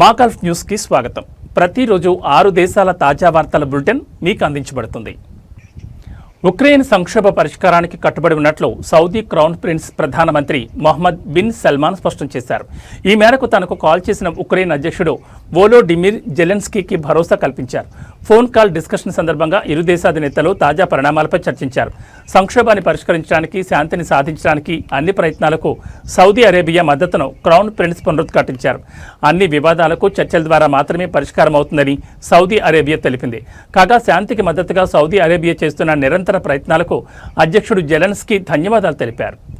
మాకల్ఫ్ న్యూస్కి స్వాగతం. ప్రతిరోజు ఆరు దేశాల తాజా వార్తల బులెటిన్ మీకు అందించబడుతుంది. ఉక్రెయిన్ సంక్షోభ పరిష్కారానికి కట్టుబడి ఉన్నట్లు సౌదీ క్రౌన్ ప్రిన్స్ ప్రధానమంత్రి మొహమ్మద్ బిన్ సల్మాన్ స్పష్టం చేశారు. ఈ మేరకు తనకు కాల్ చేసిన ఉక్రెయిన్ అధ్యక్షుడు వోలోడిమిర్ జెలెన్స్కీకి భరోసా కల్పించారు. ఫోన్ కాల్ డిస్కషన్ సందర్భంగా ఇరు దేశాధినేతలు తాజా పరిణామాలపై చర్చించారు. సంక్షోభాన్ని పరిష్కరించడానికి శాంతిని సాధించడానికి అన్ని ప్రయత్నాలకు సౌదీ అరేబియా మద్దతును క్రౌన్ ప్రిన్స్ పునరుద్ఘాటించారు. అన్ని వివాదాలకు చర్చల ద్వారా మాత్రమే పరిష్కారం అవుతుందని సౌదీ అరేబియా తెలిపింది. కాగా శాంతికి మద్దతుగా సౌదీ అరేబియా చేస్తున్న నిరంతర ప్రయత్నాలకు అధ్యక్షుడు జెలెన్స్కీ ధన్యవాదాలు తెలిపారు.